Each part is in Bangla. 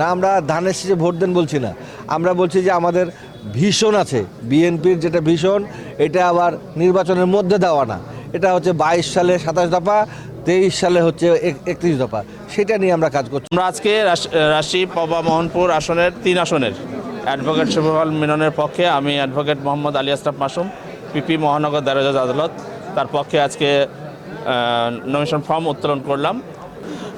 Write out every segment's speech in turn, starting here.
না, আমরা ধানের শীষে ভোট দেন বলছি না। আমরা বলছি যে আমাদের ভীষণ আছে, বিএনপির যেটা ভীষণ, এটা আবার নির্বাচনের মধ্যে দেওয়া না। এটা হচ্ছে বাইশ সালে সাতাশ দফা, তেইশ সালে হচ্ছে একত্রিশ দফা। সেটা নিয়ে আমরা কাজ করছি। আমরা আজকে রাশি পবা মোহনপুর আসনের তিন আসনের। অ্যাডভোকেট শুভল মিলনের পক্ষে আমি অ্যাডভোকেট মোহাম্মদ আলী আস্তাফ মাসুম, পিপি মহানগর দারোজা আদালত। তার পক্ষে আজকে নমিশন ফর্ম উত্তোলন করলাম।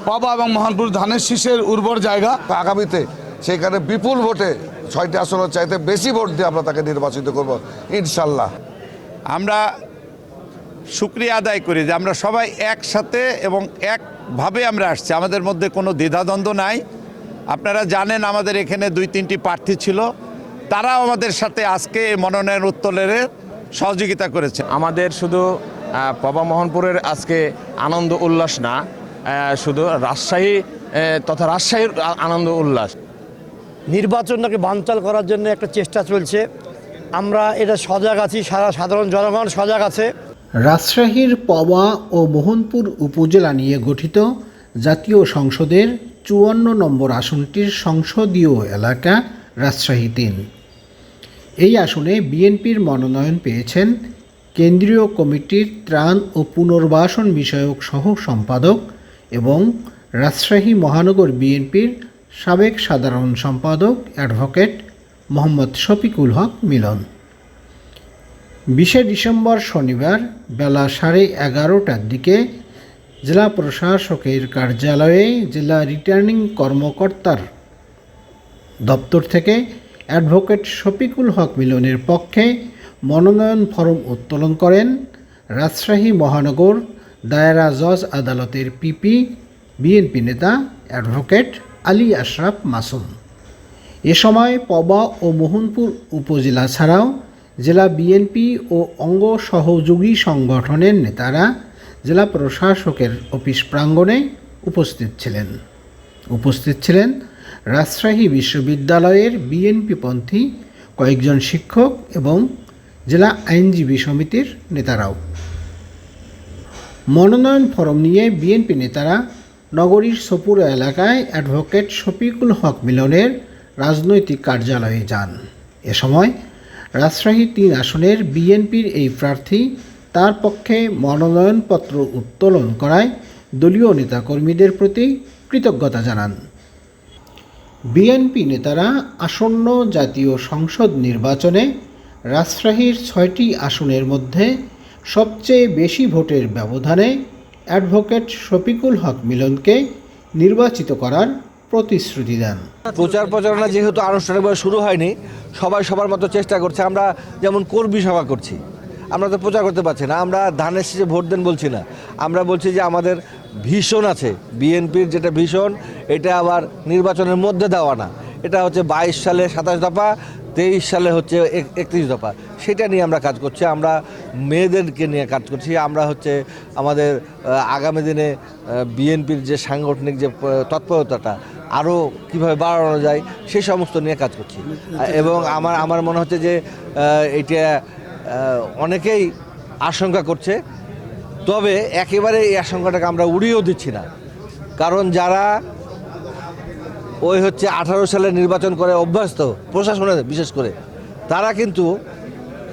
পাবা এবং মহানপুর ধানের শীষের উর্বর জায়গা। আগামীতে সেখানে বিপুল ভোটে ছয়টি আসনের চাইতে বেশি ভোট দিয়ে আমরা তাকে নির্বাচিত করব ইনশাল্লাহ আমরা শুক্রিয়া আদায় করি যে আমরা সবাই একসাথে এবং একভাবে আমরা আসছি। আমাদের মধ্যে কোনো দ্বিধাদ্বন্দ্ব নাই। আপনারা জানেন আমাদের এখানে দুই তিনটি প্রার্থী ছিল। তারাও আমাদের সাথে আজকে মনোনয়ন উত্তোলনের সহযোগিতা করেছে। আমাদের শুধু পবা মোহনপুরের আজকে আনন্দ উল্লাস না শুধু রাজশাহী তথা রাজশাহীর আনন্দ উল্লাস। নির্বাচনটাকে বানচাল করার জন্য একটা চেষ্টা চলছে। আমরা এটা সজাগ আছি সারা সাধারণ জনগণ সজাগ আছে। রাজশাহীর পওয়া ও মোহনপুর উপজেলা নিয়ে গঠিত জাতীয় সংসদের চুয়ান্ন নম্বর আসনটির সংসদীয় এলাকা রাজশাহী তিন। এই আসনে বিএনপির মনোনয়ন পেয়েছেন কেন্দ্রীয় কমিটির ত্রাণ ও পুনর্বাসন বিষয়ক সহ সম্পাদক এবং রাজশাহী মহানগর বিএনপির সাবেক সাধারণ সম্পাদক অ্যাডভোকেট মোহাম্মদ শফিকুল হক মিলন। বিশে ডিসেম্বর শনিবার বেলা সাড়ে এগারোটার দিকে জেলা প্রশাসকের কার্যালয়ে জেলা রিটার্নিং কর্মকর্তার দপ্তর থেকে অ্যাডভোকেট শফিকুল হক মিলনের পক্ষে মনোনয়ন ফরম উত্তোলন করেন রাজশাহী মহানগর দায়রা জজ আদালতের পিপি, বিএনপি নেতা অ্যাডভোকেট আলী আশরাফ মাসুম। এ সময় পবা ও মোহনপুর উপজেলা ছাড়াও জেলা বিএনপি ও অঙ্গ সহযোগী সংগঠনের নেতারা জেলা প্রশাসকের অফিস প্রাঙ্গণে উপস্থিত ছিলেন। উপস্থিত ছিলেন রাজশাহী বিশ্ববিদ্যালয়ের বিএনপিপন্থী কয়েকজন শিক্ষক এবং জেলা আইনজীবী সমিতির নেতারাও। মনোনয়ন ফরম নিয়ে বিএনপি নেতারা নগরীর সপুর এলাকায় অ্যাডভোকেট শফিকুল হক মিলনের রাজনৈতিক কার্যালয়ে যান। এ সময় রাজশাহী তিন আসনের বিএনপির এই প্রার্থী তার পক্ষে মনোনয়নপত্র উত্তোলন করায় দলীয় নেতাকর্মীদের প্রতি কৃতজ্ঞতা জানান। বিএনপি নেতারা আসন্ন জাতীয় সংসদ নির্বাচনে রাজশাহীর ছয়টি আসনের মধ্যে সবচেয়ে বেশি ভোটের ব্যবধানে অ্যাডভোকেট শফিকুল হক মিলনকে নির্বাচিত করার প্রতিশ্রুতি দেন। প্রচার প্রচারণা যেহেতু আনুষ্ঠানিকভাবে শুরু হয়নি, সবাই সবার মতো চেষ্টা করছে, আমরা যেমন কর্মী সভা করছি, আমরা তো প্রচার করতে পারছি না, আমরা ধানের শেষে ভোট দেন বলছি না, আমরা বলছি যে আমাদের ভীষণ আছে, বিএনপির যেটা ভীষণ, এটা আবার নির্বাচনের মধ্যে দেওয়া না, এটা হচ্ছে বাইশ সালে সাতাশ দফা, তেইশ সালে হচ্ছে এক- একত্রিশ দফা, সেটা নিয়ে আমরা কাজ করছি, আমরা মেয়েদেরকে নিয়ে কাজ করছি। আমরা হচ্ছে আমাদের আগামী দিনে বিএনপির যে সাংগঠনিক যে তৎপরতাটা আরও কীভাবে বাড়ানো যায়, সেই সমস্ত নিয়ে কাজ করছি। এবং আমার আমার মনে হচ্ছে যে এটা অনেকেই আশঙ্কা করছে, তবে একেবারে এই আশঙ্কাটাকে আমরা উড়িয়েও দিচ্ছি না। কারণ যারা ওই হচ্ছে আঠারো সালে নির্বাচন করে অভ্যস্ত প্রশাসনের বিশেষ করে, তারা কিন্তু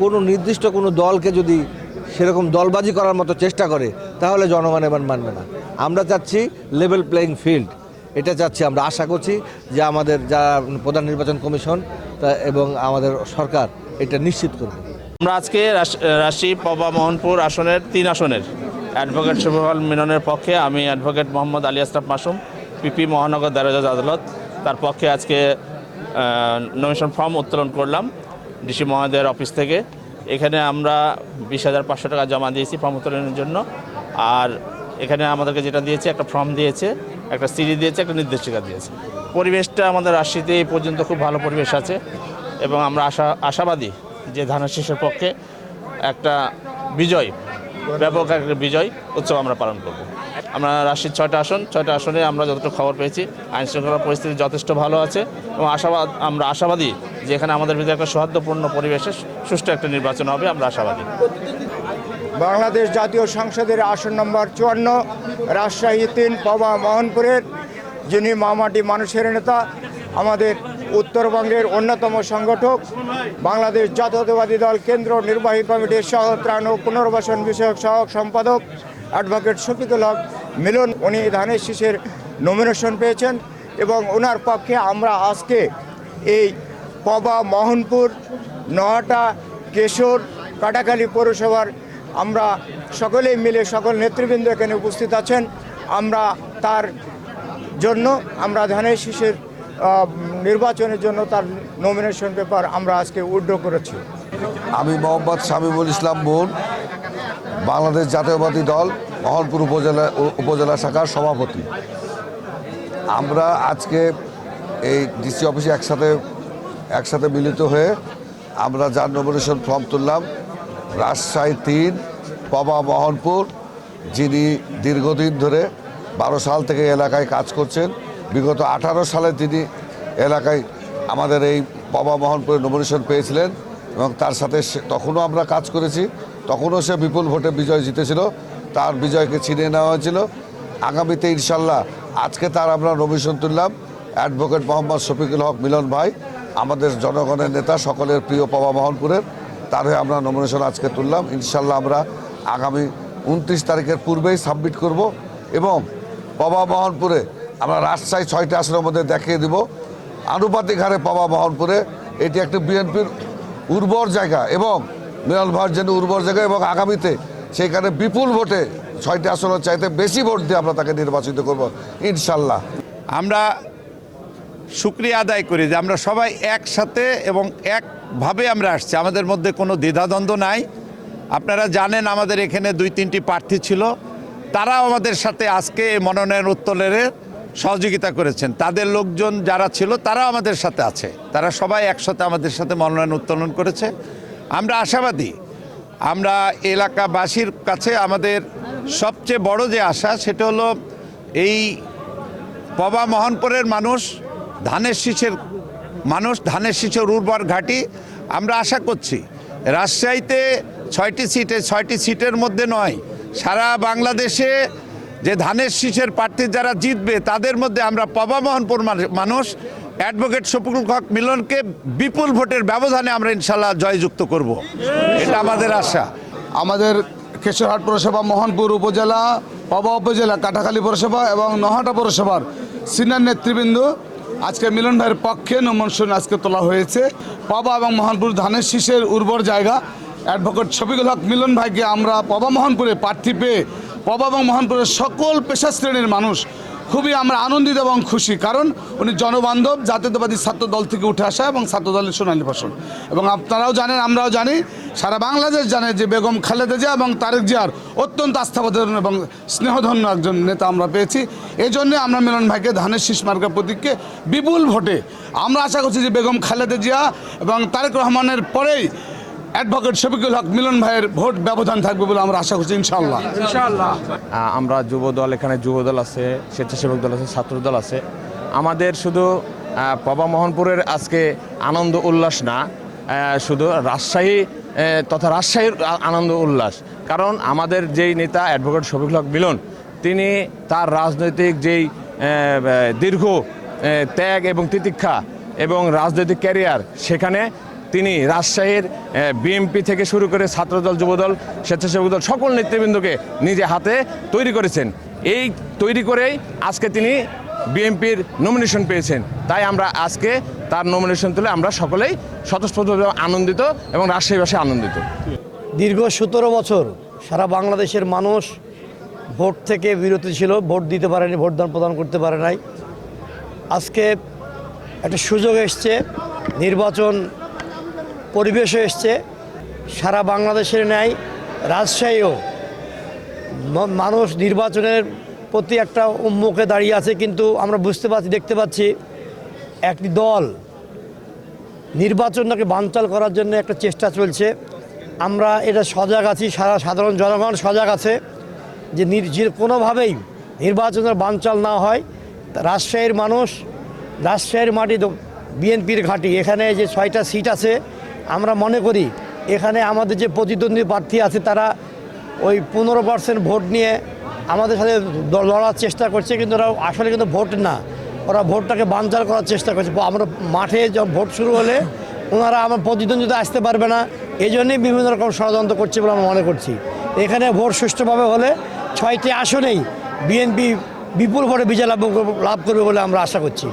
কোনো নির্দিষ্ট কোনো দলকে যদি সেরকম দলবাজি করার মতো চেষ্টা করে, তাহলে জনগণ এবার মানবে না। আমরা চাচ্ছি লেভেল প্লেয়িং ফিল্ড এটা চাচ্ছি আমরা, আশা করছি যে আমাদের যারা প্রধান নির্বাচন কমিশন এবং আমাদের সরকার এটা নিশ্চিত করবে। আমরা আজকে রাশি পবা, মোহনপুর আসনের তিন আসনের অ্যাডভোকেট শুভল মিলনের পক্ষে আমি অ্যাডভোকেট মোহাম্মদ আলী আস্তাফ মাসুম পিপি মহানগর দারোজা আদালত, তার পক্ষে আজকে নমিশন ফর্ম উত্তোলন করলাম। ডিসি মহোদয়ের অফিস থেকে। এখানে আমরা বিশ হাজার পাঁচশো টাকা জমা দিয়েছি ফর্ম উত্তোলনের জন্য। আর এখানে আমাদেরকে যেটা দিয়েছে, একটা ফর্ম দিয়েছে, একটা সিডি দিয়েছে, একটা নির্দেশিকা দিয়েছে। পরিবেশটা আমাদের রাজশাহীতে এই পর্যন্ত খুব ভালো পরিবেশ আছে এবং আমরা আশা, আশাবাদী যে ধানের শীষের পক্ষে একটা বিজয়, ব্যাপক একটা বিজয় উৎসব আমরা পালন করব। আমরা রাশির ছয়টা আসন, ছয়টা আসনে আমরা যতটুকু খবর পেয়েছি আইন শৃঙ্খলা পরিস্থিতি যথেষ্ট ভালো আছে এবং আশাবাদ, আমরা আশাবাদী যে এখানে আমাদের ভিতরে একটা সৌহার্দ্যপূর্ণ পরিবেশে সুষ্ঠু একটা নির্বাচন হবে, আমরা আশাবাদী। বাংলাদেশ জাতীয় সংসদের আসন নম্বর চুয়ান্ন, রাজশাহী তিন পবা মোহনপুরের, যিনি মামাটি মানুষের নেতা, আমাদের উত্তরবঙ্গের অন্যতম সংগঠক, বাংলাদেশ জাতীয়তাবাদী দল কেন্দ্র নির্বাহী কমিটির সহ ত্রাণ ও পুনর্বাসন বিষয়ক সহক সম্পাদক অ্যাডভোকেট শফিকুল হক মিলন, উনি ধানের শীষের নমিনেশন পেয়েছেন এবং ওনার পক্ষে আমরা আজকে এই পবা, মোহনপুর নহাটা কেশর, কাটাখালী পৌরসভার আমরা সকলেই মিলে সকল নেতৃবৃন্দ এখানে উপস্থিত আছেন। আমরা তার জন্য, আমরা ধানের শীষের নির্বাচনের জন্য তার নমিনেশন পেপার আমরা আজকে উইথড্র করেছি। আমি মোহাম্মদ শামীমুল ইসলাম বোন বাংলাদেশ জাতীয়বাদী দল মহলপুর উপজেলা উপজেলা শাখার সভাপতি। আমরা আজকে এই ডিসি অফিসে একসাথে একসাথে মিলিত হয়ে আমরা যার নমিনেশন ফর্ম তুললাম, রাজশাহী তিন পবা মোহনপুর, যিনি দীর্ঘদিন ধরে বারো সাল থেকে এলাকায় কাজ করছেন, বিগত আঠারো সালে তিনি এলাকায় আমাদের এই পবা মোহনপুরে নমিনেশন পেয়েছিলেন এবং তার সাথে তখনও আমরা কাজ করেছি, তখনও সে বিপুল ভোটে বিজয় জিতেছিল, তার বিজয়কে ছিনিয়ে নেওয়া হয়েছিল। আগামীতে ইনশাল্লাহ আজকে তার আমরা নমিনেশন তুললাম অ্যাডভোকেট মোহাম্মদ শফিকুল হক মিলন ভাই। আমাদের জনগণের নেতা, সকলের প্রিয় পবা মোহনপুরের, তার হয়ে আমরা নমিনেশন আজকে তুললাম। ইনশাল্লাহ আমরা আগামী উনত্রিশ তারিখের পূর্বেই সাবমিট করব এবং পবা মোহনপুরে আমরা রাজশাহী ছয়টা আসনের মধ্যে দেখিয়ে দিব। আনুপাতিক হারে পাবা মোহনপুরে, এটি একটি বিএনপির উর্বর জায়গা এবং মিলন ভাইয়ের জন্য উর্বর জায়গা এবং আগামীতে সেখানে বিপুল ভোটে ছয়টি আসনের চাইতে বেশি ভোট দিয়ে আমরা তাকে নির্বাচিত করব। ইনশাল্লাহ আমরা শুক্রিয়া আদায় করি যে আমরা সবাই একসাথে এবং একভাবে আমরা আসছি। আমাদের মধ্যে কোনো দ্বিধাদ্বন্দ্ব নাই। আপনারা জানেন আমাদের এখানে দুই, তিনটি প্রার্থী ছিল। তারাও আমাদের সাথে আজকে মনোনয়ন উত্তোলনের সহযোগিতা করেছেন। তাদের লোকজন যারা ছিল, তারাও আমাদের সাথে আছে। তারা সবাই একসাথে আমাদের সাথে মনোনয়ন উত্তোলন করেছে। আমরা আশাবাদী। আমরা এলাকাবাসীর কাছে আমাদের সবচেয়ে বড় যে আশা, সেটা হলো এই পবা মোহনপুরের মানুষ ধানের শীষের মানুষ, ধানের শীষের উর্বর ঘাটি আমরা আশা করছি। রাজশাহীতে ছয়টি সিটে, ছয়টি সিটের মধ্যে নয়, সারা বাংলাদেশে যে ধানের শীষের প্রার্থী যারা জিতবে, তাদের মধ্যে আমরা পবা মোহনপুর মানু- মানুষ, অ্যাডভোকেট শফিকুল হক মিলনকে বিপুল ভোটের ব্যবধানে আমরা ইনশাল্লাহ জয়যুক্ত করব। এটা আমাদের আশা। আমাদের কেশরহাট পৌরসভা, মোহনপুর উপজেলা পবা উপজেলা কাটাখালী পৌরসভা এবং নহাটা পৌরসভার সিনিয়র নেতৃবৃন্দ আজকে মিলন ভাইয়ের পক্ষে নমনশন আজকে তোলা হয়েছে। পবা এবং মোহনপুর ধানের শীষের উর্বর জায়গা। অ্যাডভোকেট শফিকুল হক মিলন ভাইকে আমরা পবা মোহনপুরে প্রার্থী পেয়ে পবা এবং মোহনপুরের সকল পেশা শ্রেণির মানুষ খুবই আমরা আনন্দিত এবং খুশি। কারণ উনি জনবান্ধব, জাতীয়তাবাদী ছাত্র দল থেকে উঠে আসা এবং ছাত্র দলের সোনালী ফসল এবং আপনারাও জানেন, আমরাও জানি, সারা বাংলাদেশ জানে যে বেগম খালেদা জিয়া এবং তারেক জিয়ার অত্যন্ত আস্থাবাদন এবং স্নেহধন্য একজন নেতা আমরা পেয়েছি। এই জন্যে আমরা মিলন ভাইকে ধানের শীষ মার্কা প্রতীককে বিপুল ভোটে। আমরা আশা করছি যে বেগম খালেদা জিয়া এবং তারেক রহমানের পরেই অ্যাডভোকেট শফিকুল হক মিলন ভাইয়ের ভোট ব্যবধান থাকবে বলে আমরা আশা করছি ইনশাআল্লাহ। আহ, আমরা যুব দল এখানে যুব দল আছে স্বেচ্ছাসেবক দল আছে ছাত্র দল আছে। আমাদের শুধু পবা মোহনপুরের আজকে আনন্দ উল্লাস না শুধু রাজশাহী তথা রাজশাহীর আনন্দ উল্লাস। কারণ আমাদের যেই নেতা অ্যাডভোকেট শফিকুল হক মিলন তিনি তার রাজনৈতিক যেই দীর্ঘ ত্যাগ এবং তিতিক্ষা এবং রাজনৈতিক ক্যারিয়ার সেখানে তিনি রাজশাহীর বিএমপি থেকে শুরু করে ছাত্রদল, যুবদল, স্বেচ্ছাসেবক দল, সকল নেতৃবৃন্দকে নিজে হাতে তৈরি করেছেন। এই তৈরি করেই আজকে তিনি বিএমপির নমিনেশন পেয়েছেন। তাই আমরা আজকে তার নমিনেশন তুলে আমরা সকলেই স্বতঃস্ফূর্তভাবে আনন্দিত এবং রাজশাহীবাসী আনন্দিত। দীর্ঘ সতেরো বছর সারা বাংলাদেশের মানুষ ভোট থেকে বিরত ছিল, ভোট দিতে পারেনি, ভোটদান প্রদান করতে পারে নাই। আজকে একটা সুযোগ এসছে, নির্বাচন পরিবেশও এসছে, সারা বাংলাদেশের ন্যায় রাজশাহীও মানুষ নির্বাচনের প্রতি একটা উন্মুখে দাঁড়িয়ে আছে, কিন্তু আমরা বুঝতে পারছি, দেখতে পাচ্ছি একটি দল নির্বাচনটাকে বানচাল করার জন্য একটা চেষ্টা চলছে। আমরা এটা সজাগ আছি, সারা সাধারণ জনগণ সজাগ আছে যে যে কোনোভাবেই নির্বাচনের বানচাল না হয়। রাজশাহীর মানুষ, রাজশাহীর মাটি বিএনপির ঘাঁটি, এখানে যে ছয়টা সিট আছে আমরা মনে করি এখানে আমাদের যে প্রতিদ্বন্দ্বী প্রার্থী আছে তারা ওই পনেরো পার্সেন্ট ভোট নিয়ে আমাদের সাথে লড়ার চেষ্টা করছে, কিন্তু ওরা আসলে কিন্তু ভোট না। ওরা ভোটটাকে বানচাল করার চেষ্টা করছে। আমরা মাঠে যখন ভোট শুরু হলে ওনারা আমার প্রতিদ্বন্দ্বিতা আসতে পারবে না। এই জন্যই বিভিন্ন রকম ষড়যন্ত্র করছে বলে আমরা মনে করছি। এখানে ভোট সুষ্ঠুভাবে হলে ছয়টি আসনেই বিএনপি বিপুল ভোটে বিজয় লাভ লাভ করবে বলে আমরা আশা করছি।